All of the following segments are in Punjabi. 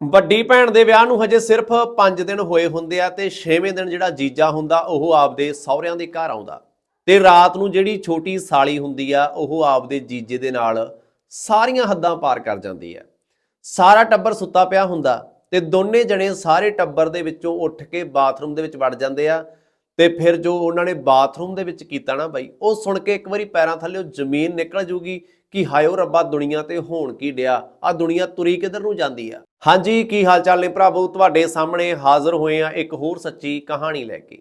ਵੱਡੀ ਭੈਣ ਦੇ ਵਿਆਹ ਨੂੰ ਹਜੇ ਸਿਰਫ 5 ਦਿਨ ਹੋਏ ਹੁੰਦੇ ਆ ਤੇ 6ਵੇਂ ਦਿਨ ਜਿਹੜਾ ਜੀਜਾ ਹੁੰਦਾ, ਉਹ ਆਪਦੇ ਸਹੁਰਿਆਂ ਦੇ ਘਰ ਆਉਂਦਾ। ਤੇ ਰਾਤ ਨੂੰ ਜਿਹੜੀ ਛੋਟੀ ਸਾਲੀ ਹੁੰਦੀ ਆ, ਉਹ ਆਪਦੇ ਜੀਜੇ ਦੇ ਨਾਲ ਸਾਰੀਆਂ ਹੱਦਾਂ ਪਾਰ ਕਰ ਜਾਂਦੀ ਆ। ਸਾਰਾ ਟੱਬਰ ਸੁੱਤਾ ਪਿਆ ਹੁੰਦਾ ਤੇ ਦੋਨੇ ਜਣੇ ਸਾਰੇ ਟੱਬਰ ਦੇ ਵਿੱਚੋਂ ਉੱਠ ਕੇ ਬਾਥਰੂਮ ਦੇ ਵਿੱਚ ਵੜ ਜਾਂਦੇ ਆ ਤੇ ਫਿਰ ਜੋ ਉਹਨਾਂ ਨੇ ਬਾਥਰੂਮ ਦੇ ਵਿੱਚ ਕੀਤਾ ਨਾ ਬਾਈ, ਉਹ ਸੁਣ ਕੇ ਇੱਕ ਵਾਰੀ ਪੈਰਾਂ ਥੱਲੇੋਂ ਜ਼ਮੀਨ ਨਿਕਲ ਜੂਗੀ ਕਿ ਹਾਇਓ ਰੱਬਾ ਦੁਨੀਆ ਤੇ ਹੋਣ ਕੀ ਡਿਆ ਆ ਦੁਨੀਆ ਤੁਰੀ ਕਿੱਧਰ ਨੂੰ ਜਾਂਦੀ ਆ? ਹਾਂਜੀ, ਕੀ ਹਾਲ ਚਾਲ ਨੇ ਭਰਾਵੋ? ਤੁਹਾਡੇ ਸਾਹਮਣੇ ਹਾਜ਼ਰ ਹੋਏ ਆ ਇੱਕ ਹੋਰ ਸੱਚੀ ਕਹਾਣੀ ਲੈ ਕੇ।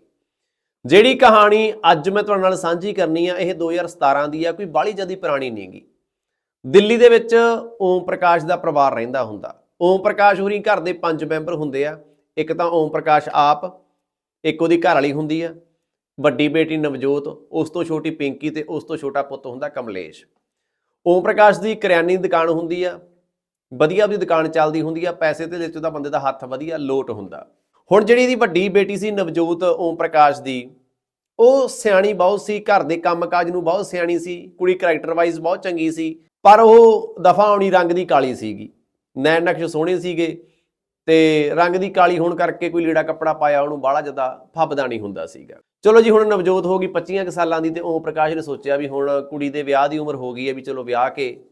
ਜਿਹੜੀ ਕਹਾਣੀ ਅੱਜ ਮੈਂ ਤੁਹਾਡੇ ਨਾਲ ਸਾਂਝੀ ਕਰਨੀ ਆ, ਇਹ 2017 ਦੀ ਆ, ਕੋਈ ਬਾਹਲੀ ਜ਼ਿਆਦਾ ਪੁਰਾਣੀ ਨਹੀਂਗੀ ਦਿੱਲੀ ਦੇ ਵਿੱਚ ਓਮ ਪ੍ਰਕਾਸ਼ ਦਾ ਪਰਿਵਾਰ ਰਹਿੰਦਾ ਹੁੰਦਾ। ਓਮ ਪ੍ਰਕਾਸ਼ ਹੋਰੀ ਘਰ ਦੇ ਪੰਜ ਮੈਂਬਰ ਹੁੰਦੇ ਆ, ਇੱਕ ਤਾਂ ਓਮ ਪ੍ਰਕਾਸ਼ ਆਪ ਇੱਕ ਉਹਦੀ ਘਰ ਵਾਲੀ ਹੁੰਦੀ ਆ, ਵੱਡੀ ਬੇਟੀ ਨਵਜੋਤ, ਉਸ ਤੋਂ ਛੋਟੀ ਪਿੰਕੀ ਤੇ ਉਸ ਤੋਂ ਛੋਟਾ ਪੁੱਤ ਹੁੰਦਾ ਕਮਲੇਸ਼। ਓਮ ਪ੍ਰਕਾਸ਼ ਦੀ ਕਰਿਆਨੀ ਦੀ ਦੁਕਾਨ ਹੁੰਦੀ ਆ, ਵਧੀਆ ਉਹਦੀ ਦੁਕਾਨ ਚੱਲਦੀ ਹੁੰਦੀ ਆ, ਪੈਸੇ ਤੇ ਵਿੱਚ ਉਹਦਾ ਬੰਦੇ ਦਾ ਹੱਥ ਵਧੀਆ ਲੋਟ ਹੁੰਦਾ। ਹੁਣ ਜਿਹੜੀ ਇਹਦੀ ਵੱਡੀ ਬੇਟੀ ਸੀ ਨਵਜੋਤ ਓਮ ਪ੍ਰਕਾਸ਼ ਦੀ, ਉਹ ਸਿਆਣੀ ਬਹੁਤ ਸੀ, ਘਰ ਦੇ ਕੰਮਕਾਜ ਨੂੰ ਬਹੁਤ ਸਿਆਣੀ ਸੀ, ਕੁੜੀ ਕੈਰੈਕਟਰ ਵਾਈਜ਼ ਬਹੁਤ ਚੰਗੀ ਸੀ, ਪਰ ਉਹ ਦਫਾ ਆਉਣੀ ਰੰਗ ਦੀ ਕਾਲੀ ਸੀਗੀ, ਨੈਣ ਨਕਸ਼ ਸੋਹਣੇ ਸੀਗੇ ਤੇ ਰੰਗ ਦੀ ਕਾਲੀ ਹੋਣ ਕਰਕੇ ਕੋਈ ਲੀੜਾ ਕੱਪੜਾ ਪਾਇਆ, ਉਹਨੂੰ ਬਾਹਲਾ ਜ਼ਿਆਦਾ ਫੱਬਦਾ ਨਹੀਂ ਹੁੰਦਾ ਸੀਗਾ। ਚਲੋ ਜੀ, ਹੁਣ ਨਵਜੋਤ ਹੋ ਗਈ 25 ਕੁ ਸਾਲਾਂ ਦੀ ਤੇ ਓਮ ਪ੍ਰਕਾਸ਼ ਨੇ ਸੋਚਿਆ ਵੀ ਹੁਣ ਕੁੜੀ ਦੇ ਵਿਆਹ ਦੀ ਉਮਰ ਹੋ ਗਈ ਹੈ ਵੀ ਚਲੋ ਵਿਆਹ ਕੇ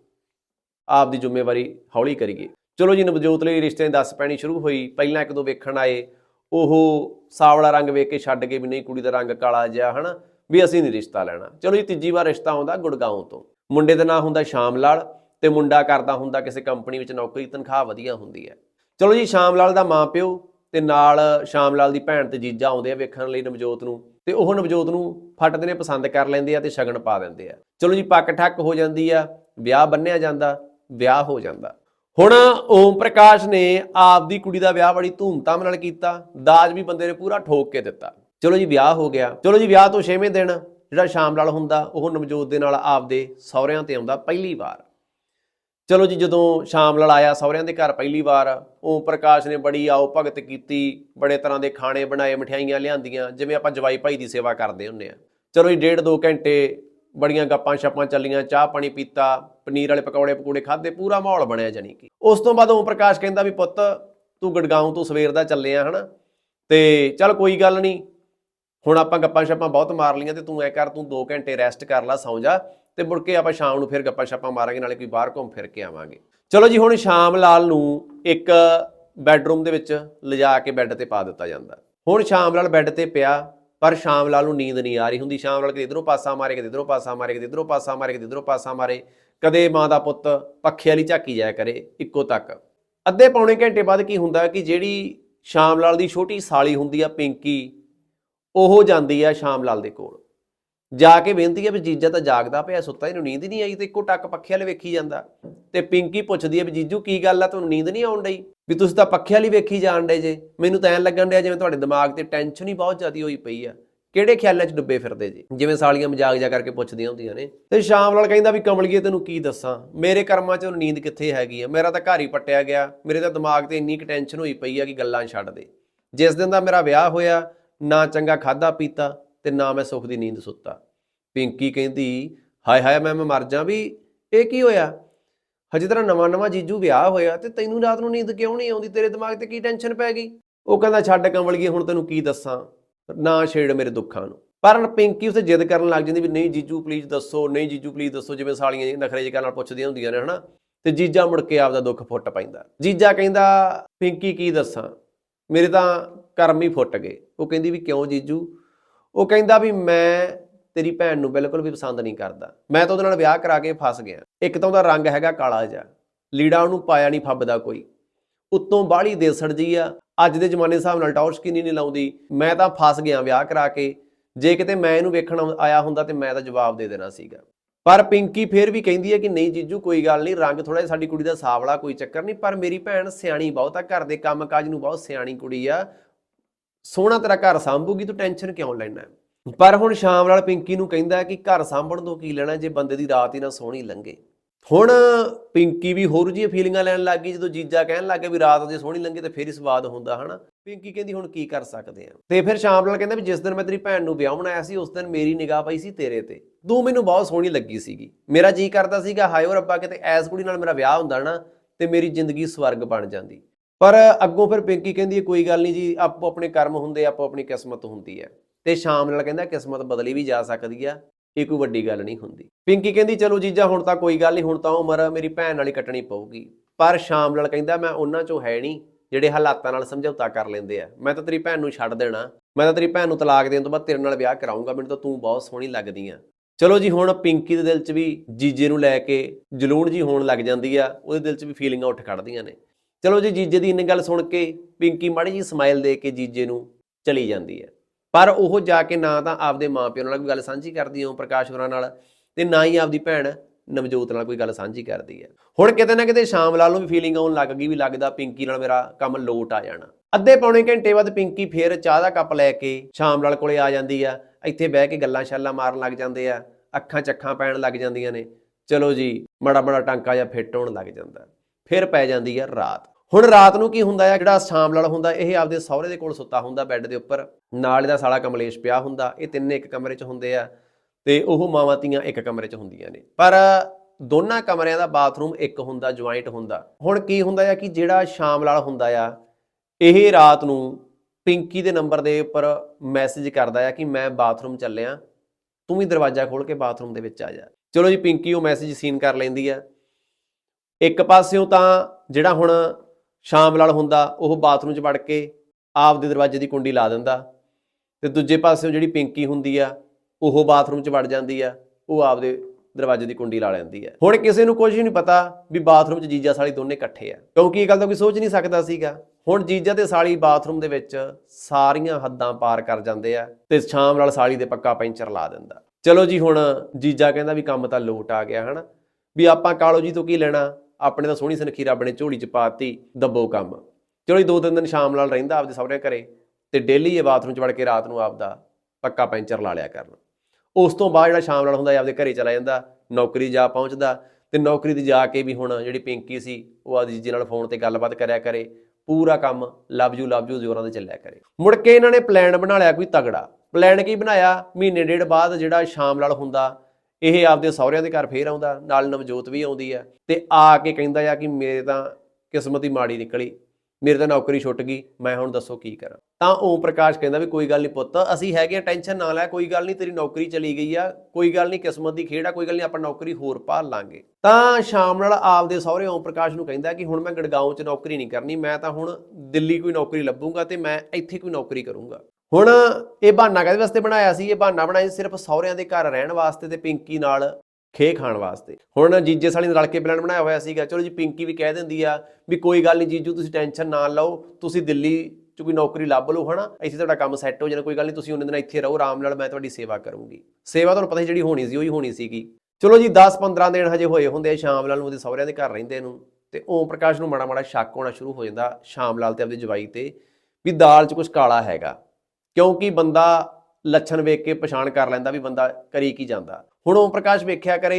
ਆਪ ਦੀ ਜ਼ਿੰਮੇਵਾਰੀ ਹੌਲੀ ਕਰੀਏ। ਚਲੋ ਜੀ, ਨਵਜੋਤ ਲਈ ਰਿਸ਼ਤੇ ਦੀ ਦੱਸ ਪੈਣੀ ਸ਼ੁਰੂ ਹੋਈ। ਪਹਿਲਾਂ ਇੱਕ ਦੋ ਵੇਖਣ ਆਏ। ਉਹ ਸਾਵਲਾ ਰੰਗ ਵੇਖ ਕੇ ਛੱਡ ਕੇ ਵੀ ਨਹੀਂ ਕੁੜੀ ਦਾ ਰੰਗ ਕਾਲਾ ਜਿਹਾ, ਹਨਾ? ਵੀ ਅਸੀਂ ਨਹੀਂ ਰਿਸ਼ਤਾ ਲੈਣਾ। ਚਲੋ ਜੀ, ਤੀਜੀ ਵਾਰ ਰਿਸ਼ਤਾ ਆਉਂਦਾ ਗੁੜਗਾਉਂ ਤੋਂ। ਮੁੰਡੇ ਦਾ ਨਾਂ ਹੁੰਦਾ ਸ਼ਾਮ ਲਾਲ ਤੇ ਮੁੰਡਾ ਕਰਦਾ ਹੁੰਦਾ ਕਿਸੇ ਕੰਪਨੀ ਵਿੱਚ ਨੌਕਰੀ, ਤਨਖਾਹ ਵਧੀਆ ਹੁੰਦੀ ਹੈ। ਚਲੋ ਜੀ, ਸ਼ਾਮ ਲਾਲ ਦਾ ਮਾਂ ਪਿਓ ਤੇ ਨਾਲ ਸ਼ਾਮ ਲਾਲ ਦੀ ਭੈਣ ਤੇ ਜੀਜਾ ਆਉਂਦੇ ਆ ਵੇਖਣ ਲਈ ਨਵਜੋਤ ਨੂੰ ਤੇ ਉਹ ਨਵਜੋਤ ਨੂੰ ਫੱਟਦੇ ਨੇ, ਪਸੰਦ ਕਰ ਲੈਂਦੇ ਆ ਤੇ ਸ਼ਗਨ ਪਾ ਦਿੰਦੇ ਆ। ਚਲੋ ਜੀ, ਪੱਕ ਠੱਕ ਹੋ ਜਾਂਦੀ ਆ, ਵਿਆਹ ਬੰਨਿਆ ਜਾਂਦਾ, ਵਿਆਹ ਹੋ ਜਾਂਦਾ। ਹੁਣ ਓਮ ਪ੍ਰਕਾਸ਼ ਨੇ ਆਪਦੀ ਕੁੜੀ ਦਾ ਵਿਆਹ ਬੜੀ ਧੂਮਧਾਮ ਨਾਲ ਕੀਤਾ, ਦਾਜ ਵੀ ਬੰਦੇ ਨੇ ਪੂਰਾ ਠੋਕ ਕੇ ਦਿੱਤਾ। ਚਲੋ ਜੀ, ਵਿਆਹ ਹੋ ਗਿਆ। ਚਲੋ ਜੀ, ਵਿਆਹ ਤੋਂ 6ਵੇਂ ਦਿਨ ਜਿਹੜਾ ਸ਼ਾਮ ਲਾਲ ਹੁੰਦਾ, ਉਹ ਨਵਜੋਤ ਦੇ ਨਾਲ ਆਪਦੇ ਸਹੁਰਿਆਂ ਤੇ ਆਉਂਦਾ ਪਹਿਲੀ ਵਾਰ। ਚਲੋ ਜੀ, ਜਦੋਂ ਸ਼ਾਮ ਲੜਾਇਆ ਸਹੁਰਿਆਂ ਦੇ ਘਰ ਪਹਿਲੀ ਵਾਰ, ਓਮ ਪ੍ਰਕਾਸ਼ ਨੇ ਬੜੀ ਆਓ ਭਗਤ ਕੀਤੀ, ਬੜੇ ਤਰ੍ਹਾਂ ਦੇ ਖਾਣੇ ਬਣਾਏ, ਮਠਿਆਈਆਂ ਲਿਆਂਦੀਆਂ, ਜਿਵੇਂ ਆਪਾਂ ਜਵਾਈ ਭਾਈ ਦੀ ਸੇਵਾ ਕਰਦੇ ਹੁੰਨੇ ਆ। ਚਲੋ ਜੀ, ਡੇਢ ਦੋ ਘੰਟੇ ਬੜੀਆਂ ਗੱਪਾਂ ਛਾਪਾਂ ਚੱਲੀਆਂ, ਚਾਹ ਪਾਣੀ ਪੀਤਾ, ਪਨੀਰ ਵਾਲੇ ਪਕੌੜੇ ਪਕੌੜੇ ਖਾਦੇ ਪੂਰਾ ਮਾਹੌਲ ਬਣਿਆ ਜਾਨੀ ਕਿ। ਉਸ ਤੋਂ ਬਾਅਦ ਓਮ ਪ੍ਰਕਾਸ਼ ਕਹਿੰਦਾ ਵੀ, ਪੁੱਤ, ਤੂੰ ਗੜਗਾਉਂ, ਤੋਂ ਸਵੇਰ ਦਾ ਚੱਲਿਆ ਹਨਾ? ਤੇ ਚੱਲ ਕੋਈ ਗੱਲ ਨਹੀਂ, ਹੁਣ ਆਪਾਂ ਗੱਪਾਂ ਛਾਪਾਂ ਬਹੁਤ ਮਾਰ ਲਈਆਂ ਤੇ ਤੂੰ ਐ ਕਰ, ਤੂੰ 2 ਘੰਟੇ ਰੈਸਟ ਕਰ ਲੈ, ਸੌਂ ਜਾ। ਤੇ ਮੁੜ ਕੇ ਆਪਾਂ ਸ਼ਾਮ ਨੂੰ ਫਿਰ ਗੱਪਾਂ ਛਾਪਾਂ ਮਾਰਾਂਗੇ, ਨਾਲੇ ਕੋਈ ਬਾਹਰ ਘੁੰਮ ਫਿਰ ਕੇ ਆਵਾਂਗੇ। ਚਲੋ ਜੀ, ਹੁਣ ਸ਼ਾਮ ਲਾਲ ਨੂੰ ਇੱਕ ਬੈੱਡਰੂਮ ਦੇ ਵਿੱਚ ਲਿਜਾ ਕੇ ਬੈੱਡ ਤੇ ਪਾ ਦਿੱਤਾ ਜਾਂਦਾ। ਹੁਣ ਸ਼ਾਮ ਲਾਲ ਬੈੱਡ ਤੇ ਪਿਆ, ਪਰ ਸ਼ਾਮ ਲਾਲ ਨੂੰ ਨੀਂਦ ਨਹੀਂ ਆ ਰਹੀ ਹੁੰਦੀ। ਸ਼ਾਮ ਲਾਲ ਕਿਤੇ ਇਧਰੋਂ ਪਾਸਾ ਮਾਰੇ ਕਿਤੇ ਇਧਰੋਂ ਪਾਸਾ ਮਾਰੇ ਕਿਤੇ ਇਧਰੋਂ ਪਾਸਾ ਮਾਰੇ ਕਿਤੇ ਇਧਰੋਂ ਪਾਸਾ ਮਾਰੇ। ਕਦੇ ਮਾਂ ਦਾ ਪੁੱਤ ਪੱਖੇ ਵਾਲੀ ਝਾਕੀ ਜਾਇਆ ਕਰੇ, ਇੱਕੋ ਤੱਕ। ਅੱਧੇ ਪੌਣੇ ਘੰਟੇ ਬਾਅਦ ਕੀ ਹੁੰਦਾ ਕਿ ਜਿਹੜੀ ਸ਼ਾਮ ਲਾਲ ਦੀ ਛੋਟੀ ਸਾਲੀ ਹੁੰਦੀ ਆ, ਪਿੰਕੀ, ਉਹ ਜਾਂਦੀ ਆ ਸ਼ਾਮ ਲਾਲ ਦੇ ਕੋਲ। ਜਾ ਕੇ ਬੇਨਤੀ ਹੈ ਵੀ ਜੀਜਾ ਤਾਂ ਜਾਗਦਾ ਪਿਆ, ਸੁੱਤਾ ਇਹਨੂੰ ਨੀਂਦ ਹੀ ਨਹੀਂ ਆਈ ਤੇ ਇੱਕੋ ਟੱਕ ਪੱਖੇ ਵਾਲੇ ਵੇਖੀ ਜਾਂਦਾ। ਤੇ ਪਿੰਕੀ ਪੁੱਛਦੀ ਹੈ ਵੀ ਜੀਜੂ ਕੀ ਗੱਲ ਆ, ਤੁਹਾਨੂੰ ਨੀਂਦ ਨਹੀਂ ਆਉਣ ਡਈ? ਵੀ ਤੁਸੀਂ ਤਾਂ ਪੱਖੇ ਵਾਲੀ ਵੇਖੀ ਜਾਣ ਡੇ ਜੇ। ਮੈਨੂੰ ਤਾਂ ਐਂ ਲੱਗਣ ਡਿਆ ਜਿਵੇਂ ਤੁਹਾਡੇ ਦਿਮਾਗ ਤੇ ਟੈਨਸ਼ਨ ਹੀ ਬਹੁਤ ਜ਼ਿਆਦੀ ਹੋਈ ਪਈ ਆ। ਕਿਹੜੇ ਖਿਆਲਾਂ 'ਚ ਡੁੱਬੇ ਫਿਰਦੇ ਜੀ? ਜਿਵੇਂ ਸਾਲੀਆਂ ਮਜ਼ਾਕ ਜਾ ਕਰਕੇ ਪੁੱਛਦੀਆਂ ਹੁੰਦੀਆਂ ਨੇ। ਤੇ ਸ਼ਾਮ ਨਾਲ ਕਹਿੰਦਾ ਵੀ ਕਮਲਗੀਏ ਤੈਨੂੰ ਕੀ ਦੱਸਾਂ? ਮੇਰੇ ਕਰਮਾਂ 'ਚ ਹੁਣ ਨੀਂਦ ਕਿੱਥੇ ਹੈਗੀ ਆ? ਮੇਰਾ ਤਾਂ ਘਰ ਹੀ ਪੱਟਿਆ ਗਿਆ। ਮੇਰੇ ਤਾਂ ਦਿਮਾਗ ਤੇ ਇੰਨੀ ਕੁ ਟੈਨਸ਼ਨ ਹੋਈ ਪਈ ਆ ਕਿ ਗੱਲਾਂ ਛੱਡ ਦੇ। ਜਿਸ ਦਿਨ ਦਾ ਮੇਰਾ ਵਿਆਹ ਹੋਇਆ, ਨਾ ਚੰਗਾ ਖਾਦਾ ਪੀਤਾ ਤੇ ਨਾ ਮੈਂ ਸੁੱਖ ਦੀ ਨੀਂਦ ਸੁੱਤਾ। ਪਿੰਕੀ ਕਹਿੰਦੀ, ਹਾਏ ਹਾਏ ਮੈਂ ਮੈਂ ਮਰ ਜਾ ਵੀ, ਇਹ ਕੀ ਹੋਇਆ? ਹਜੇ ਤੇਰਾ ਨਵਾਂ ਨਵਾਂ ਜੀਜੂ ਵਿਆਹ ਹੋਇਆ ਤੇ ਤੈਨੂੰ ਰਾਤ ਨੂੰ ਨੀਂਦ ਕਿਉਂ ਨਹੀਂ ਆਉਂਦੀ? ਤੇਰੇ ਦਿਮਾਗ ਤੇ ਕੀ ਟੈਨਸ਼ਨ ਪੈ ਗਈ? ਉਹ ਕਹਿੰਦਾ, ਛੱਡ ਕਮਲਗੀ ਹੁਣ ਤੈਨੂੰ ਕੀ ਦੱਸਾਂ? ਨਾ ਛੇੜ ਮੇਰੇ ਦੁੱਖਾਂ ਨੂੰ। ਪਰ ਪਿੰਕੀ ਉਸੇ ਜਿੱਦ ਕਰਨ ਲੱਗ ਜਾਂਦੀ ਵੀ ਨਹੀਂ ਜੀਜੂ ਪਲੀਜ਼ ਦੱਸੋ, ਨਹੀਂ ਜੀਜੂ ਪਲੀਜ਼ ਦੱਸੋ, ਜਿਵੇਂ ਸਾਲੀਆਂ ਜੀ ਨਖਰੇ ਜਿਹੇ ਨਾਲ ਪੁੱਛਦੀਆਂ ਹੁੰਦੀਆਂ ਨੇ, ਹਨਾ? ਤੇ ਜੀਜਾ ਮੁੜ ਕੇ ਆਪਦਾ ਦੁੱਖ ਫੁੱਟ ਪੈਂਦਾ। ਜੀਜਾ ਕਹਿੰਦਾ, ਪਿੰਕੀ ਕੀ ਦੱਸਾਂ? ਮੇਰੇ ਤਾਂ ਕਰਮ ਹੀ ਫੁੱਟ ਗਏ। ਉਹ ਕਹਿੰਦੀ ਵੀ ਕਿਉਂ ਜੀਜੂ? ਉਹ ਕਹਿੰਦਾ ਵੀ ਮੈਂ ਤੇਰੀ ਭੈਣ ਨੂੰ ਬਿਲਕੁਲ ਵੀ ਪਸੰਦ ਨਹੀਂ ਕਰਦਾ। ਮੈਂ ਤਾਂ ਉਹਦੇ ਨਾਲ ਵਿਆਹ ਕਰਾ ਕੇ ਫਸ ਗਿਆ। ਇੱਕ ਤਾਂ ਉਹਦਾ ਰੰਗ ਹੈਗਾ ਕਾਲਾ ਜਿਹਾ। ਲੀੜਾ ਉਹਨੂੰ ਪਾਇਆ ਨਹੀਂ ਫੱਬਦਾ ਕੋਈ। ਉੱਤੋਂ ਬਾਹਲੀ ਦੇਸੜ ਜੀ ਆ। ਅੱਜ ਦੇ ਜ਼ਮਾਨੇ ਹਿਸਾਬ ਨਾਲ ਟੌਰ ਸਕਿਨ ਨਹੀਂ ਲਾਉਂਦੀ। ਮੈਂ ਤਾਂ ਫਸ ਗਿਆ ਵਿਆਹ ਕਰਾ ਕੇ। ਜੇ ਕਿਤੇ ਮੈਂ ਇਹਨੂੰ ਵੇਖਣ ਆਇਆ ਹੁੰਦਾ ਤੇ ਮੈਂ ਤਾਂ ਜਵਾਬ ਦੇ ਦੇਣਾ ਸੀਗਾ। ਪਰ ਪਿੰਕੀ ਫੇਰ ਵੀ ਕਹਿੰਦੀ ਹੈ ਕਿ ਨਹੀਂ ਜੀਜੂ, ਕੋਈ ਗੱਲ ਨਹੀਂ। ਰੰਗ ਥੋੜਾ ਜਿਹਾ ਸਾਡੀ ਕੁੜੀ ਦਾ ਸਾਵਲਾ ਕੋਈ ਚੱਕਰ ਨਹੀਂ। ਪਰ ਮੇਰੀ ਭੈਣ ਸਿਆਣੀ ਬਹੁਤ ਆ। ਘਰ ਦੇ ਕੰਮਕਾਜ ਨੂੰ ਬਹੁਤ ਸਿਆਣੀ ਕੁੜੀ ਆ। ਸੋਹਣਾ ਤੇਰਾ ਘਰ ਸੰਭੂਗੀ, ਤੂੰ ਟੈਨਸ਼ਨ ਕਿਉਂ ਲੈਣਾ? ਪਰ ਹੁਣ ਸ਼ਾਮ ਨਾਲ ਪਿੰਕੀ ਨੂੰ ਕਹਿੰਦਾ ਕਿ ਘਰ ਸੰਭਣ ਤੋਂ ਕੀ ਲੈਣਾ ਜੇ ਬੰਦੇ ਦੀ ਰਾਤ ਹੀ ਨਾ ਸੋਹਣੀ ਲੰਘੇ। ਹੁਣ ਪਿੰਕੀ ਵੀ ਹੋਰ ਜਿਹੀਆਂ ਫੀਲਿੰਗਾਂ ਲੈਣ ਲੱਗ ਗਈ, ਜਦੋਂ ਜੀਜਾ ਕਹਿਣ ਲੱਗ ਗਿਆ ਵੀ ਰਾਤ ਜੇ ਸੋਹਣੀ ਲੰਘੇ ਤੇ ਫੇਰ ਹੀ ਸਵਾਦ ਹੁੰਦਾ, ਹਨਾ? ਪਿੰਕੀ ਕਹਿੰਦੀ, ਹੁਣ ਕੀ ਕਰ ਸਕਦੇ ਆ? ਤੇ ਫਿਰ ਸ਼ਾਮ ਨਾਲ ਕਹਿੰਦਾ ਵੀ ਜਿਸ ਦਿਨ ਮੈਂ ਤੇਰੀ ਭੈਣ ਨੂੰ ਵਿਆਹਣ ਆਇਆ ਸੀ, ਉਸ ਦਿਨ ਮੇਰੀ ਨਿਗਾਹ ਪਈ ਸੀ ਤੇਰੇ ਤੇ। ਤੂੰ ਮੈਨੂੰ ਬਹੁਤ ਸੋਹਣੀ ਲੱਗੀ ਸੀਗੀ। ਮੇਰਾ ਜੀ ਕਰਦਾ ਸੀਗਾ, ਹਾਏ ਓ ਰੱਬਾ ਕਿਤੇ ਐਸ ਕੁੜੀ ਨਾਲ ਮੇਰਾ ਵਿਆਹ ਹੁੰਦਾ ਨਾ, ਤੇ ਮੇਰੀ ਜ਼ਿੰਦਗੀ ਸਵਰਗ ਬਣ ਜਾਂਦੀ। ਪਰ ਅੱਗੋਂ ਫਿਰ ਪਿੰਕੀ ਕਹਿੰਦੀ ਹੈ, ਕੋਈ ਗੱਲ ਨਹੀਂ ਜੀ, ਆਪੋ ਆਪਣੇ ਕਰਮ ਹੁੰਦੇ, ਆਪੋ ਆਪਣੀ ਕਿਸਮਤ ਹੁੰਦੀ ਹੈ। ਤੇ ਸ਼ਾਮ ਨਾਲ ਕਹਿੰਦਾ, ਕਿਸਮਤ ਬਦਲੀ ਵੀ ਜਾ ਸਕਦੀ ਆ, ਇਹ ਕੋਈ ਵੱਡੀ ਗੱਲ ਨਹੀਂ ਹੁੰਦੀ। ਪਿੰਕੀ ਕਹਿੰਦੀ, ਚਲੋ ਜੀਜਾ, ਹੁਣ ਤਾਂ ਕੋਈ ਗੱਲ ਨਹੀਂ, ਹੁਣ ਤਾਂ ਉਮਰ ਮੇਰੀ ਭੈਣ ਨਾਲ ਹੀ ਕੱਟਣੀ ਪਊਗੀ। ਪਰ ਸ਼ਾਮ ਨਾਲ ਕਹਿੰਦਾ, ਮੈਂ ਉਹਨਾਂ ਚੋਂ ਹੈ ਨਹੀਂ, ਜਿਹੜੇ ਹਾਲਾਤਾਂ ਨਾਲ ਸਮਝੌਤਾ ਕਰ ਲੈਂਦੇ ਆ। ਮੈਂ ਤਾਂ ਤੇਰੀ ਭੈਣ ਨੂੰ ਛੱਡ ਦੇਣਾ, ਮੈਂ ਤਾਂ ਤੇਰੀ ਭੈਣ ਨੂੰ ਤਲਾਕ ਦੇਣ ਤੋਂ ਬਾਅਦ ਤੇਰੇ ਨਾਲ ਵਿਆਹ ਕਰਾਉਂਗਾ ਮੈਨੂੰ ਤਾਂ ਤੂੰ ਬਹੁਤ ਸੋਹਣੀ ਲੱਗਦੀ ਆ। ਚਲੋ ਜੀ, ਹੁਣ ਪਿੰਕੀ ਦੇ ਦਿਲ 'ਚ ਵੀ ਜੀਜੇ ਨੂੰ ਲੈ ਕੇ ਜਲੂਣ ਜੀ ਹੋਣ ਲੱਗ ਜਾਂਦੀ ਆ, ਉਹਦੇ ਦਿਲ 'ਚ ਵੀ ਫੀਲਿੰਗਾਂ ਉੱਠ ਖੜਦੀਆਂ ਨੇ। ਚਲੋ ਜੀ, ਜੀਜੇ ਦੀ ਇੰਨੀ ਗੱਲ ਸੁਣ ਕੇ ਪਿੰਕੀ ਮਾੜੀ ਜੀ ਸਮਾਈਲ ਦੇ ਕੇ ਜੀਜੇ ਨੂੰ ਚਲੀ ਜਾਂਦੀ ਹੈ। ਪਰ ਉਹ ਜਾ ਕੇ ਨਾ ਤਾਂ ਆਪਦੇ ਮਾਪਿਆਂ ਨਾਲ ਕੋਈ ਗੱਲ ਸਾਂਝੀ ਕਰਦੀ ਓ ਪ੍ਰਕਾਸ਼ ਹੋਰਾਂ ਨਾਲ, ਤੇ ਨਾ ਹੀ ਆਪਦੀ ਭੈਣ ਨਵਜੋਤ ਨਾਲ ਕੋਈ ਗੱਲ ਸਾਂਝੀ ਕਰਦੀ ਹੈ। ਹੁਣ ਕਿਤੇ ਨਾ ਕਿਤੇ ਸ਼ਾਮ ਲਾਲ ਨੂੰ ਵੀ ਫੀਲਿੰਗ ਆਉਣ ਲੱਗ ਗਈ ਵੀ ਲੱਗਦਾ ਪਿੰਕੀ ਨਾਲ ਮੇਰਾ ਕੰਮ ਲੋਟ ਆ ਜਾਣਾ। ਅੱਧੇ ਪੌਣੇ ਘੰਟੇ ਬਾਅਦ ਪਿੰਕੀ ਫੇਰ ਚਾਹ ਦਾ ਕੱਪ ਲੈ ਕੇ ਸ਼ਾਮ ਲਾਲ ਕੋਲੇ ਆ ਜਾਂਦੀ ਆ ਇੱਥੇ ਬਹਿ ਕੇ ਗੱਲਾਂ ਛੱਲਾਂ ਮਾਰਨ ਲੱਗ ਜਾਂਦੇ ਆ ਅੱਖਾਂ ਚੱਖਾਂ ਪੈਣ ਲੱਗ ਜਾਂਦੀਆਂ ਨੇ। ਚਲੋ ਜੀ ਮੜਾ ਮੜਾ ਟਾਂਕਾ ਜਾਂ ਫਿੱਟ ਹੋਣ ਲੱਗ ਜਾਂਦਾ। ਫਿਰ ਪੈ ਜਾਂਦੀ ਆ ਰਾਤ। ਹੁਣ ਰਾਤ ਨੂੰ ਕੀ ਹੁੰਦਾ ਆ? ਜਿਹੜਾ ਸ਼ਾਮ ਲਾਲ ਹੁੰਦਾ, ਇਹ ਆਪਦੇ ਸਹੁਰੇ ਦੇ ਕੋਲ ਸੁੱਤਾ ਹੁੰਦਾ ਬੈੱਡ ਦੇ ਉੱਪਰ। ਨਾਲ ਇਹਦਾ ਸਾਲਾ ਕਮਲੇਸ਼ ਪਿਆ ਹੁੰਦਾ, ਇਹ ਤਿੰਨੇ ਇੱਕ ਕਮਰੇ 'ਚ ਹੁੰਦੇ ਆ ਤੇ ਉਹ ਮਾਵਾਂ ਧੀਆਂ ਇੱਕ ਕਮਰੇ 'ਚ ਹੁੰਦੀਆਂ ਨੇ। ਪਰ ਦੋਨਾਂ ਕਮਰਿਆਂ ਦਾ ਬਾਥਰੂਮ ਇੱਕ ਹੁੰਦਾ, ਜੁਆਇੰਟ ਹੁੰਦਾ। ਹੁਣ ਕੀ ਹੁੰਦਾ ਆ ਕਿ ਜਿਹੜਾ ਸ਼ਾਮ ਲਾਲ ਹੁੰਦਾ ਆ, ਇਹ ਰਾਤ ਨੂੰ ਪਿੰਕੀ ਦੇ ਨੰਬਰ ਦੇ ਉੱਪਰ ਮੈਸੇਜ ਕਰਦਾ ਆ ਕਿ ਮੈਂ ਬਾਥਰੂਮ ਚੱਲਿਆ, ਤੂੰ ਵੀ ਦਰਵਾਜ਼ਾ ਖੋਲ ਕੇ ਬਾਥਰੂਮ ਦੇ ਵਿੱਚ ਆ ਜਾ। ਚਲੋ ਜੀ, ਪਿੰਕੀ ਉਹ ਮੈਸੇਜ ਸੀਨ ਕਰ ਲੈਂਦੀ ਆ। ਇੱਕ ਪਾਸਿਓਂ ਤਾਂ ਜਿਹੜਾ ਹੁਣ ਸ਼ਾਮ ਲਾਲ ਹੁੰਦਾ, ਉਹ ਬਾਥਰੂਮ 'ਚ ਵੜ ਕੇ ਆਪਦੇ ਦਰਵਾਜ਼ੇ ਦੀ ਕੁੰਡੀ ਲਾ ਦਿੰਦਾ। ਤੇ ਦੂਜੇ ਪਾਸਿਓਂ ਜਿਹੜੀ ਪਿੰਕੀ ਹੁੰਦੀ ਆ, ਉਹ ਬਾਥਰੂਮ 'ਚ ਵੜ ਜਾਂਦੀ ਆ, ਉਹ ਆਪਦੇ ਦਰਵਾਜ਼ੇ ਦੀ ਕੁੰਡੀ ਲਾ ਲੈਂਦੀ ਹੈ ਹੁਣ ਕਿਸੇ ਨੂੰ ਕੁਝ ਨਹੀਂ ਪਤਾ ਵੀ ਬਾਥਰੂਮ 'ਚ ਜੀਜਾ ਸਾਲੀ ਦੋਨੇ ਇਕੱਠੇ ਆ। ਕਿਉਂਕਿ ਇਹ ਗੱਲ ਤਾਂ ਕੋਈ ਸੋਚ ਨਹੀਂ ਸਕਦਾ ਸੀਗਾ। ਹੁਣ ਜੀਜਾ ਤੇ ਸਾਲੀ ਬਾਥਰੂਮ ਦੇ ਵਿੱਚ ਸਾਰੀਆਂ ਹੱਦਾਂ ਪਾਰ ਕਰ ਜਾਂਦੇ ਆ ਤੇ ਸ਼ਾਮ ਨਾਲ ਸਾਲੀ ਦੇ ਪੱਕਾ ਪੈਂਚਰ ਲਾ ਦਿੰਦਾ। ਚਲੋ ਜੀ, ਹੁਣ ਜੀਜਾ ਕਹਿੰਦਾ ਵੀ ਕੰਮ ਤਾਂ ਲੋਟ ਆ ਗਿਆ, ਹਨਾ? ਵੀ ਆਪਾਂ ਕਾਲੋ ਜੀ ਤੋਂ ਕੀ ਲੈਣਾ? ਆਪਣੇ ਤਾਂ ਸੋਹਣੀ ਸੁਨੱਖੀ ਰੱਬ ਨੇ ਝੋਲੀ ਚ ਪਾਤੀ, ਦੱਬੋ ਕੰਮ। ਚਲੋ ਦੋ ਤਿੰਨ ਦਿਨ ਸ਼ਾਮ ਨਾਲ ਰਹਿੰਦਾ ਆਪਦੇ ਸਹੁਰਿਆਂ ਘਰੇ ਤੇ ਡੇਲੀ ਇਹ ਬਾਥਰੂਮ ਚ ਵੜ ਕੇ ਰਾਤ ਨੂੰ ਆਪਦਾ ਪੱਕਾ ਪੈਂਚਰ ਲਾ ਲਿਆ ਕਰਨ। ਉਸ ਤੋਂ ਬਾਅਦ ਜਿਹੜਾ ਸ਼ਾਮ ਨਾਲ ਹੁੰਦਾ ਆਪਦੇ ਘਰੇ ਚਲਾ ਜਾਂਦਾ, ਨੌਕਰੀ ਜਾ ਪਹੁੰਚਦਾ ਤੇ ਨੌਕਰੀ ਤੇ ਜਾ ਕੇ ਵੀ ਹੁਣ ਜਿਹੜੀ ਪਿੰਕੀ ਸੀ, ਉਹ ਆਦੀ ਜੀਜੇ ਨਾਲ ਫੋਨ ਤੇ ਗੱਲਬਾਤ ਕਰਿਆ ਕਰੇ, ਪੂਰਾ ਕੰਮ ਲਵ ਯੂ ਲਵ ਯੂ ਜ਼ੋਰਾਂ ਦੇ ਚੱਲਿਆ ਕਰੇ। ਮੁੜ ਕੇ ਇਹਨਾਂ ਨੇ ਪਲਾਨ ਬਣਾ ਲਿਆ ਕੋਈ ਤਗੜਾ। ਪਲਾਨ ਕੀ ਬਣਾਇਆ? ਮਹੀਨੇ ਡੇਢ ਬਾਅਦ ਜਿਹੜਾ ਸ਼ਾਮ ਨਾਲ ਹੁੰਦਾ ਇਹ ਆਪਦੇ ਸਹੁਰਿਆਂ ਦੇ ਘਰ ਫੇਰ ਆਉਂਦਾ, ਨਾਲ ਨਵਜੋਤ ਵੀ ਆਉਂਦੀ ਆ, ਤੇ ਆ ਕੇ ਕਹਿੰਦਾ ਆ ਕਿ ਮੇਰੇ ਤਾਂ ਕਿਸਮਤ ਹੀ ਮਾੜੀ ਨਿਕਲੀ, ਮੇਰੇ ਤਾਂ ਨੌਕਰੀ ਛੁੱਟ ਗਈ, ਮੈਂ ਹੁਣ ਦੱਸੋ ਕੀ ਕਰਾਂ? ਤਾਂ ਓਮ ਪ੍ਰਕਾਸ਼ ਕਹਿੰਦਾ ਵੀ ਕੋਈ ਗੱਲ ਨਹੀਂ ਪੁੱਤ, ਅਸੀਂ ਹੈਗੇ ਆ, ਟੈਨਸ਼ਨ ਨਾ ਲੈ, ਕੋਈ ਗੱਲ ਨਹੀਂ ਤੇਰੀ ਨੌਕਰੀ ਚਲੀ ਗਈ ਆ, ਕੋਈ ਗੱਲ ਨਹੀਂ ਕਿਸਮਤ ਦੀ ਖੇਡ ਆ, ਕੋਈ ਗੱਲ ਨਹੀਂ ਆਪਾਂ ਨੌਕਰੀ ਹੋਰ ਭਾਲ ਲਾਂਗੇ ਤਾਂ ਸ਼ਾਮ ਨਾਲ ਆਪਦੇ ਸਹੁਰੇ ਓਮ ਪ੍ਰਕਾਸ਼ ਨੂੰ ਕਹਿੰਦਾ ਕਿ ਹੁਣ ਮੈਂ ਗੜਗਾਉਂ 'ਚ ਨੌਕਰੀ ਨਹੀਂ ਕਰਨੀ, ਮੈਂ ਤਾਂ ਹੁਣ ਦਿੱਲੀ ਕੋਈ ਨੌਕਰੀ ਲੱਭੂੰਗਾ ਤੇ ਮੈਂ ਇੱਥੇ ਕੋਈ ਨੌਕਰੀ ਕਰੂੰਗਾ। ਹੁਣ ਇਹ ਬਹਾਨਾ ਕਾਹਦੇ ਵਾਸਤੇ ਬਣਾਇਆ ਸੀ? ਇਹ ਬਹਾਨਾ ਬਣਾਇਆ ਸੀ ਸਿਰਫ ਸਹੁਰਿਆਂ ਦੇ ਘਰ ਰਹਿਣ ਵਾਸਤੇ ਤੇ ਪਿੰਕੀ ਨਾਲ ਖੇ ਖਾਣ ਵਾਸਤੇ। ਹੁਣ ਜੀਜੇ ਸਾਲੀ ਨੇ ਰਲ ਕੇ ਪਲਾਨ ਬਣਾਇਆ ਹੋਇਆ ਸੀਗਾ। ਚਲੋ ਜੀ, ਪਿੰਕੀ ਵੀ ਕਹਿ ਦਿੰਦੀ ਆ ਵੀ ਕੋਈ ਗੱਲ ਨਹੀਂ ਜੀਜੂ, ਤੁਸੀਂ ਟੈਨਸ਼ਨ ਨਾ ਲਓ, ਤੁਸੀਂ ਦਿੱਲੀ ਚ ਕੋਈ ਨੌਕਰੀ ਲੱਭ ਲਓ, ਹਨਾ? ਇੱਥੇ ਤੁਹਾਡਾ ਕੰਮ ਸੈੱਟ ਹੋ ਜਾਣਾ, ਕੋਈ ਗੱਲ ਨਹੀਂ, ਤੁਸੀਂ ਉਹਨਾਂ ਦਿਨ ਇੱਥੇ ਰਹੋ, ਆਰਾਮ ਨਾਲ ਮੈਂ ਤੁਹਾਡੀ ਸੇਵਾ ਕਰੂੰਗੀ। ਸੇਵਾ ਤੁਹਾਨੂੰ ਪਤਾ ਹੀ ਜਿਹੜੀ ਹੋਣੀ ਸੀ, ਉਹੀ ਹੋਣੀ ਸੀਗੀ। ਚਲੋ ਜੀ 10-15 ਦਿਨ ਹਜੇ ਹੋਏ ਹੁੰਦੇ ਆ, ਸ਼ਾਮ ਲਾਲ ਨੂੰ ਉਹਦੇ ਸਹੁਰਿਆਂ ਦੇ ਘਰ ਰਹਿੰਦੇ ਨੂੰ ਤੇ ਓਮ ਪ੍ਰਕਾਸ਼ ਨੂੰ ਮਾੜਾ ਮਾੜਾ ਸ਼ੱਕ ਹੋਣਾ ਸ਼ੁਰੂ ਹੋ ਜਾਂਦਾ ਸ਼ਾਮ ਲਾਲ ਤੇ ਆਪਦੇ ਜਵਾਈ ਤੇ ਵੀ ਦਾਲ 'ਚ ਕੁਝ ਕਾਲਾ ਹੈਗਾ। ਕਿਉਂਕਿ ਬੰਦਾ ਲੱਛਣ ਵੇਖ ਕੇ ਪਛਾਣ ਕਰ ਲੈਂਦਾ ਵੀ ਬੰਦਾ ਕਰੀ ਕੀ ਜਾਂਦਾ। ਹੁਣ ਓਮ ਪ੍ਰਕਾਸ਼ ਵੇਖਿਆ ਕਰੇ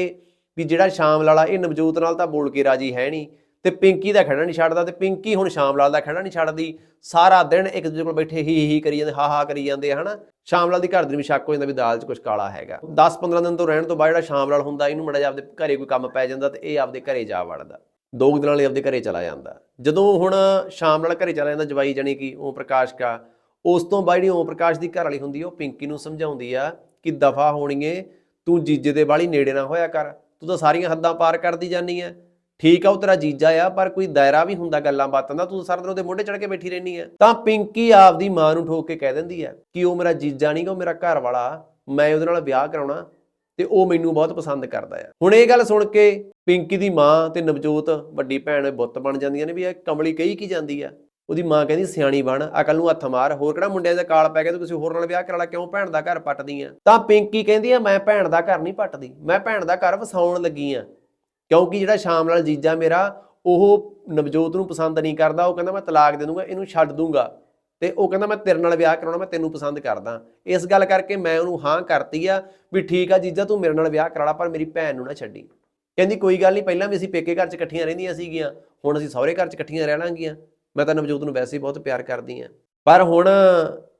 ਵੀ ਜਿਹੜਾ ਸ਼ਾਮ ਲਾਲਾ, ਇਹ ਨਵਜੋਤ ਨਾਲ ਤਾਂ ਬੋਲ ਕੇ ਰਾਜੀ ਹੈ ਨਹੀਂ ਤੇ ਪਿੰਕੀ ਦਾ ਖੜਾ ਨਹੀਂ ਛੱਡਦਾ ਤੇ ਪਿੰਕੀ ਹੁਣ ਸ਼ਾਮ ਲਾਲ ਦਾ ਖੜਾ ਨਹੀਂ ਛੱਡਦੀ। ਸਾਰਾ ਦਿਨ ਇੱਕ ਦੂਜੇ ਕੋਲ ਬੈਠੇ ਹੀ ਹੀ ਕਰੀ ਜਾਂਦੇ, ਹਾ ਹਾ ਕਰੀ ਜਾਂਦੇ ਆ, ਹਨਾ। ਸ਼ਾਮ ਲਾਲ ਦੀ ਘਰ ਦੇ ਨੂੰ ਵੀ ਸ਼ੱਕ ਹੋ ਜਾਂਦਾ ਵੀ ਦਾਲ 'ਚ ਕੁਝ ਕਾਲਾ ਹੈਗਾ। 10-15 ਦਿਨ ਤੋਂ ਰਹਿਣ ਤੋਂ ਬਾਅਦ ਜਿਹੜਾ ਸ਼ਾਮ ਲਾਲ ਹੁੰਦਾ, ਇਹਨੂੰ ਮੜਾ ਜਾ ਆਪਦੇ ਘਰੇ ਕੋਈ ਕੰਮ ਪੈ ਜਾਂਦਾ ਤੇ ਇਹ ਆਪਦੇ ਘਰੇ ਜਾ ਵੜਦਾ। ਦੋ ਕੁ ਦਿਨਾਂ ਲਈ ਆਪਦੇ ਘਰੇ ਚਲਾ ਜਾਂਦਾ। ਜਦੋਂ ਹੁਣ ਸ਼ਾਮ ਲਾਲ ਘਰੇ ਚਲਾ ਜਾਂਦਾ, ਜਵਾਈ ਜਾਨੀ ਕਿ ਓਮ ਪ੍ਰਕਾਸ਼ ਕਾ ਉਸ ਤੋਂ ਬਾਅਦ ਜਿਹੜੀ ਓਮ ਪ੍ਰਕਾਸ਼ ਦੀ ਘਰ ਵਾਲੀ ਹੁੰਦੀ ਆ, ਉਹ ਪਿੰਕੀ ਨੂੰ ਸਮਝਾਉਂਦੀ ਆ ਕਿ ਦਫਾ ਹੋਣੀਏ, ਤੂੰ ਜੀਜੇ ਦੇ ਵਾਲੀ ਨੇੜੇ ਨਾ ਹੋਇਆ ਕਰ, ਤੂੰ ਤਾਂ ਸਾਰੀਆਂ ਹੱਦਾਂ ਪਾਰ ਕਰਦੀ ਜਾਨੀ ਆ। ਠੀਕ ਆ, ਉਹ ਤੇਰਾ ਜੀਜਾ ਆ, ਪਰ ਕੋਈ ਦਾਇਰਾ ਵੀ ਹੁੰਦਾ ਗੱਲਾਂ ਬਾਤਾਂ ਦਾ, ਤੂੰ ਸਾਰਾ ਦਿਨ ਉਹਦੇ ਮੋਢੇ ਚੜ ਕੇ ਬੈਠੀ ਰਹਿਨੀ ਆ। ਤਾਂ ਪਿੰਕੀ ਆਪਦੀ ਮਾਂ ਨੂੰ ਠੋਕ ਕੇ ਕਹਿ ਦਿੰਦੀ ਆ ਕਿ ਉਹ ਮੇਰਾ ਜੀਜਾ ਨਹੀਂਗਾ ਉਹ ਮੇਰਾ ਘਰ ਵਾਲਾ, ਮੈਂ ਉਹਦੇ ਨਾਲ ਵਿਆਹ ਕਰਾਉਣਾ ਤੇ ਉਹ ਮੈਨੂੰ ਬਹੁਤ ਪਸੰਦ ਕਰਦਾ ਆ। ਹੁਣ ਇਹ ਗੱਲ ਸੁਣ ਕੇ ਪਿੰਕੀ ਦੀ ਮਾਂ ਤੇ ਨਵਜੋਤ ਵੱਡੀ ਭੈਣ ਬੁੱਤ ਬਣ ਜਾਂਦੀਆਂ ਨੇ ਵੀ ਇਹ ਕਮਲੀ ਕਹੀ ਕੀ ਜਾਂਦੀ ਆ। ਉਹਦੀ ਮਾਂ ਕਹਿੰਦੀ, ਸਿਆਣੀ ਬਣ ਅਕਲ ਨੂੰ ਹੱਥ ਮਾਰ, ਹੋਰ ਕਿਹੜਾ ਮੁੰਡਿਆਂ ਦਾ ਕਾਲ ਪੈ ਗਿਆ ਤੇ ਤੁਸੀਂ ਹੋਰ ਨਾਲ ਵਿਆਹ ਕਰਾ ਲਾ, ਕਿਉਂ ਭੈਣ ਦਾ ਘਰ ਪੱਟਦੀ ਆ? ਤਾਂ ਪਿੰਕੀ ਕਹਿੰਦੀ ਆ, ਮੈਂ ਭੈਣ ਦਾ ਘਰ ਨਹੀਂ ਪੱਟਦੀ, ਮੈਂ ਭੈਣ ਦਾ ਘਰ ਵਸਾਉਣ ਲੱਗੀ ਆ, ਕਿਉਂਕਿ ਜਿਹੜਾ ਸ਼ਾਮ ਨਾਲ ਜੀਜਾ ਮੇਰਾ, ਉਹ ਨਵਜੋਤ ਨੂੰ ਪਸੰਦ ਨਹੀਂ ਕਰਦਾ, ਉਹ ਕਹਿੰਦਾ ਮੈਂ ਤਲਾਕ ਦੇ ਦੂੰਗਾ, ਇਹਨੂੰ ਛੱਡ ਦੂੰਗਾ, ਤੇ ਉਹ ਕਹਿੰਦਾ ਮੈਂ ਤੇਰੇ ਨਾਲ ਵਿਆਹ ਕਰਾਉਣਾ, ਮੈਂ ਤੈਨੂੰ ਪਸੰਦ ਕਰਦਾ ਇਸ ਗੱਲ ਕਰਕੇ ਮੈਂ ਉਹਨੂੰ ਹਾਂ ਕਰਤੀ ਆ ਵੀ ਠੀਕ ਆ ਜੀਜਾ, ਤੂੰ ਮੇਰੇ ਨਾਲ ਵਿਆਹ ਕਰਾ ਲਾ, ਪਰ ਮੇਰੀ ਭੈਣ ਨੂੰ ਨਾ ਛੱਡੀ। ਕਹਿੰਦੀ, ਕੋਈ ਗੱਲ ਨਹੀਂ, ਪਹਿਲਾਂ ਵੀ ਅਸੀਂ ਪੇਕੇ ਘਰ 'ਚ ਇਕੱਠੀਆਂ ਰਹਿੰਦੀਆਂ ਸੀਗੀਆਂ, ਹੁਣ ਅਸੀਂ ਸਹੁਰੇ ਘਰ 'ਚ ਇਕੱਠੀਆਂ ਰਹਿ ਲਾਂਗੀਆਂ। ਮੈਂ ਤਾਂ ਨਵਜੋਤ ਨੂੰ ਵੈਸੇ ਹੀ ਬਹੁਤ ਪਿਆਰ ਕਰਦੀ ਆ ਪਰ ਹੁਣ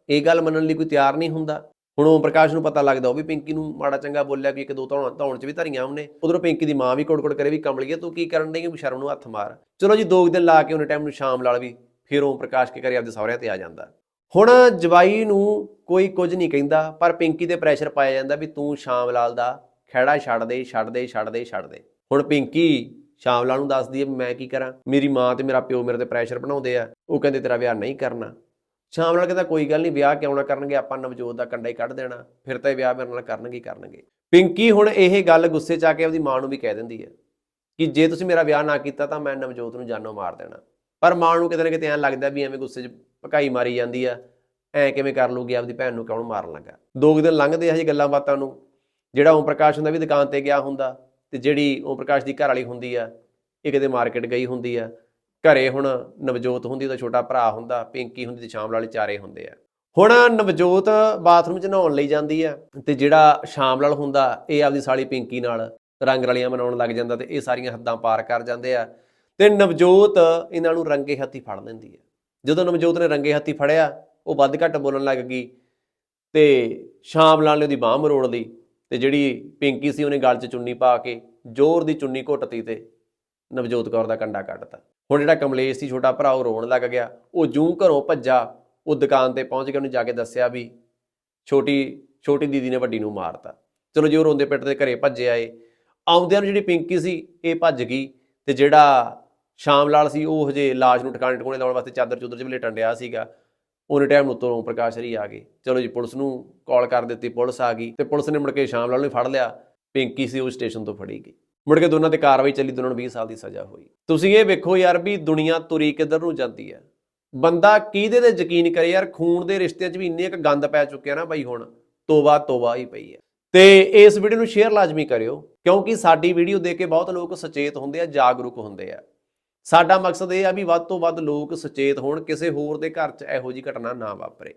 ਇਹ ਗੱਲ ਮੰਨਣ ਲਈ ਕੋਈ ਤਿਆਰ ਨਹੀਂ ਹੁੰਦਾ। ਹੁਣ ਓਮ ਪ੍ਰਕਾਸ਼ ਨੂੰ ਪਤਾ ਲੱਗਦਾ, ਉਹ ਵੀ ਪਿੰਕੀ ਨੂੰ ਮਾੜਾ ਚੰਗਾ ਬੋਲਿਆ ਕਿ ਇੱਕ ਦੋ ਧੌਣ ਧੌਣ 'ਚ ਵੀ ਧਰੀਆਂ ਉਹਨੇ। ਉਧਰੋਂ ਪਿੰਕੀ ਦੀ ਮਾਂ ਵੀ ਕੋੜ-ਕੋੜ ਕਰੇ ਵੀ ਕਮਲੀਏ ਤੂੰ ਕੀ ਕਰਨ ਡਈ ਹੈ ਸ਼ਰਮ ਨੂੰ ਹੱਥ ਮਾਰ। ਚਲੋ ਜੀ, ਦੋ ਕੁ ਦਿਨ ਲਾ ਕੇ ਉਹਨੇ ਟਾਈਮ ਨੂੰ ਸ਼ਾਮ ਲਾਲ ਵੀ ਫਿਰ ਓਮ ਪ੍ਰਕਾਸ਼ ਕੇ ਘਰੇ ਆਪਦੇ ਸਹੁਰਿਆਂ ਤੇ ਆ ਜਾਂਦਾ। ਹੁਣ ਜਵਾਈ ਨੂੰ ਕੋਈ ਕੁਝ ਨਹੀਂ ਕਹਿੰਦਾ, ਪਰ ਪਿੰਕੀ ਤੇ ਪ੍ਰੈਸ਼ਰ ਪਾਇਆ ਜਾਂਦਾ ਵੀ ਤੂੰ ਸ਼ਾਮ ਲਾਲ ਦਾ ਖਹਿੜਾ ਛੱਡ ਦੇ ਛੱਡ ਦੇ ਛੱਡ ਦੇ ਛੱਡ ਦੇ। ਹੁਣ ਪਿੰਕੀ ਸ਼ਾਮ ਲਾਲ ਨੂੰ ਦੱਸਦੀ ਹੈ ਵੀ ਮੈਂ ਕੀ ਕਰਾਂ? ਮੇਰੀ ਮਾਂ ਤੇ ਮੇਰਾ ਪਿਓ ਮੇਰੇ ਤੇ ਪ੍ਰੈਸ਼ਰ ਬਣਾਉਂਦੇ ਆ। ਉਹ ਕਹਿੰਦੇ ਤੇਰਾ ਵਿਆਹ ਨਹੀਂ ਕਰਨਾ। ਸ਼ਾਮ ਲਾਲ ਕਹਿੰਦਾ ਕੋਈ ਗੱਲ ਨਹੀਂ, ਵਿਆਹ ਕਿਉਂ ਨਾ ਕਰਨਗੇ? ਆਪਾਂ ਨਵਜੋਤ ਦਾ ਕੰਡਾ ਹੀ ਕੱਢ ਦੇਣਾ। ਫਿਰ ਤਾਂ ਇਹ ਵਿਆਹ ਮੇਰੇ ਨਾਲ ਕਰਨਗੇ ਕਰਨਗੇ। ਪਿੰਕੀ ਹੁਣ ਇਹ ਗੱਲ ਗੁੱਸੇ 'ਚ ਆ ਕੇ ਆਪਦੀ ਮਾਂ ਨੂੰ ਵੀ ਕਹਿ ਦਿੰਦੀ ਹੈ ਕਿ ਜੇ ਤੁਸੀਂ ਮੇਰਾ ਵਿਆਹ ਨਾ ਕੀਤਾ ਤਾਂ ਮੈਂ ਨਵਜੋਤ ਨੂੰ ਜਾਨੋਂ ਮਾਰ ਦੇਣਾ। ਪਰ ਮਾਂ ਨੂੰ ਕਿਤੇ ਨਾ ਕਿਤੇ ਐਂ ਲੱਗਦਾ ਵੀ ਐਵੇਂ ਗੁੱਸੇ 'ਚ ਭਕਾਈ ਮਾਰੀ ਜਾਂਦੀ ਆ। ਐ ਕਿਵੇਂ ਕਰ ਲੂਗੀ? ਆਪਦੀ ਭੈਣ ਨੂੰ ਕਿਉਂ ਮਾਰਨ ਲੱਗਾ? ਦੋ ਕੁ ਦਿਨ ਲੰਘਦੇ ਆ ਜੀ ਗੱਲਾਂ ਬਾਤਾਂ ਨੂੰ। ਜਿਹੜਾ ਓਮ ਪ੍ਰਕਾਸ਼ ਹੁੰਦਾ ਵੀ ਦੁਕਾਨ ਤੇ ਗਿਆ ਹੁੰਦਾ। ਤੇ ਜਿਹੜੀ ਓਮ ਪ੍ਰਕਾਸ਼ ਦੀ ਘਰ ਵਾਲੀ ਹੁੰਦੀ ਆ, ਇਹ ਕਿਤੇ ਮਾਰਕੀਟ ਗਈ ਹੁੰਦੀ ਆ, ਘਰੇ ਹੁਣ ਨਵਜੋਤ ਹੁੰਦੀ ਉਹਦਾ ਛੋਟਾ ਭਰਾ ਹੁੰਦਾ, ਪਿੰਕੀ ਹੁੰਦੀ ਤੇ ਸ਼ਾਮ ਵਾਲੇ ਚਾਰੇ ਹੁੰਦੇ ਆ। ਹੁਣ ਨਵਜੋਤ ਬਾਥਰੂਮ 'ਚ ਨਹਾਉਣ ਲਈ ਜਾਂਦੀ ਆ ਤੇ ਜਿਹੜਾ ਸ਼ਾਮ ਲਾਲ ਹੁੰਦਾ, ਇਹ ਆਪਦੀ ਸਾਲੀ ਪਿੰਕੀ ਨਾਲ ਰੰਗ ਰਲੀਆਂ ਮਨਾਉਣ ਲੱਗ ਜਾਂਦਾ ਤੇ ਇਹ ਸਾਰੀਆਂ ਹੱਦਾਂ ਪਾਰ ਕਰ ਜਾਂਦੇ ਆ ਤੇ ਨਵਜੋਤ ਇਹਨਾਂ ਨੂੰ ਰੰਗੇ ਹੱਥੀ ਫੜ ਲੈਂਦੀ ਆ। ਜਦੋਂ ਨਵਜੋਤ ਨੇ ਰੰਗੇ ਹੱਥੀ ਫੜਿਆ, ਉਹ ਵੱਧ ਘੱਟ ਬੋਲਣ ਲੱਗ ਗਈ ਤੇ ਸ਼ਾਮ ਲਾਲ ਨੇ ਉਹਦੀ ਬਾਹ ਮਰੋੜ ਲਈ। ਤੇ ਜਿਹੜੀ ਪਿੰਕੀ ਸੀ ਉਹਨੇ ਗਲ 'ਚ ਚੁੰਨੀ ਪਾ ਕੇ ਜ਼ੋਰ ਦੀ ਚੁੰਨੀ ਘੁੱਟਤੀ ਤੇ ਨਵਜੋਤ ਕੌਰ ਦਾ ਕੰਡਾ ਕੱਢਤਾ ਹੁਣ ਜਿਹੜਾ ਕਮਲੇਸ਼ ਸੀ, ਛੋਟਾ ਭਰਾ, ਉਹ ਰੋਣ ਲੱਗ ਗਿਆ। ਉਹ ਜੂੰ ਘਰੋਂ ਭੱਜਾ, ਉਹ ਦੁਕਾਨ ਤੇ ਪਹੁੰਚ ਕੇ ਉਹਨੇ ਜਾ ਕੇ ਦੱਸਿਆ ਵੀ ਛੋਟੀ ਛੋਟੀ ਦੀਦੀ ਨੇ ਵੱਡੀ ਨੂੰ ਮਾਰਤਾ ਚਲੋ ਜੀ, ਉਹ ਰੋਂਦੇ ਪਿੱਟਦੇ ਘਰੇ ਭੱਜੇ ਆਏ। ਆਉਂਦਿਆਂ ਨੂੰ ਜਿਹੜੀ ਪਿੰਕੀ ਸੀ, ਇਹ ਭੱਜ ਗਈ ਤੇ ਜਿਹੜਾ ਸ਼ਾਮ ਲਾਲ ਸੀ, ਉਹ ਹਜੇ ਲਾਸ਼ ਨੂੰ ਟਿਕਾਣੇ ਟਿਕਾਣੇ ਲਾਉਣ ਵਾਸਤੇ ਚਾਦਰ ਚੁੱਦਰ 'ਚ ਵੀ ਲੇਟਣ ਡਿਆ ਸੀਗਾ। ਉਹਨੇ ਟਾਈਮ ਨੂੰ ਉੱਤੋਂ ਪ੍ਰਕਾਸ਼ ਹਰੀ ਆ ਗਏ। ਚਲੋ ਜੀ, ਪੁਲਿਸ ਨੂੰ ਕਾਲ ਕਰ ਦਿੱਤੀ, ਪੁਲਿਸ ਆ ਗਈ ਤੇ ਪੁਲਿਸ ਨੇ ਮੁੜ ਕੇ ਸ਼ਾਮ ਲਾਲ ਨੂੰ ਫੜ ਲਿਆ। ਪਿੰਕੀ ਸੀ, ਉਹ ਸਟੇਸ਼ਨ ਤੋਂ ਫੜੀ ਗਈ। ਮੁੜ ਕੇ ਦੋਨਾਂ ਤੇ ਕਾਰਵਾਈ ਚੱਲੀ, ਦੋਨਾਂ ਨੂੰ 20 ਸਾਲ ਦੀ ਸਜ਼ਾ ਹੋਈ। ਤੁਸੀਂ ਇਹ ਵੇਖੋ ਯਾਰ ਵੀ ਦੁਨੀਆ ਤੁਰੀ ਕਿੱਧਰ ਨੂੰ ਜਾਂਦੀ ਹੈ। ਬੰਦਾ ਕਿਹਦੇ ਤੇ ਯਕੀਨ ਕਰੇ ਯਾਰ? ਖੂਨ ਦੇ ਰਿਸ਼ਤਿਆਂ 'ਚ ਵੀ ਇੰਨੇ ਕੁ ਗੰਦ ਪੈ ਚੁੱਕਿਆ ਨਾ ਬਾਈ ਹੁਣ, ਤੋਬਾ ਤੋਬਾ ਹੀ ਪਈ ਹੈ। ਤੇ ਇਸ ਵੀਡੀਓ ਨੂੰ ਸ਼ੇਅਰ ਲਾਜ਼ਮੀ ਕਰਿਓ, ਕਿਉਂਕਿ ਸਾਡੀ ਵੀਡੀਓ ਦੇਖ ਕੇ ਬਹੁਤ ਲੋਕ ਸੁਚੇਤ ਹੁੰਦੇ ਆ, ਜਾਗਰੂਕ ਹੁੰਦੇ ਆ। ਸਾਡਾ ਮਕਸਦ ਇਹ ਆ ਵੀ ਵੱਧ ਤੋਂ ਵੱਧ ਲੋਕ ਸੁਚੇਤ ਹੋਣ, ਕਿਸੇ ਹੋਰ ਦੇ ਘਰ 'ਚ ਇਹੋ ਜੀ ਘਟਨਾ ਨਾ ਵਾਪਰੇ।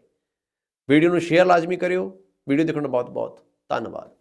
ਵੀਡੀਓ ਨੂੰ ਸ਼ੇਅਰ ਲਾਜ਼ਮੀ ਕਰਿਓ। ਵੀਡੀਓ ਦੇਖਣ ਦਾ ਬਹੁਤ ਬਹੁਤ ਧੰਨਵਾਦ।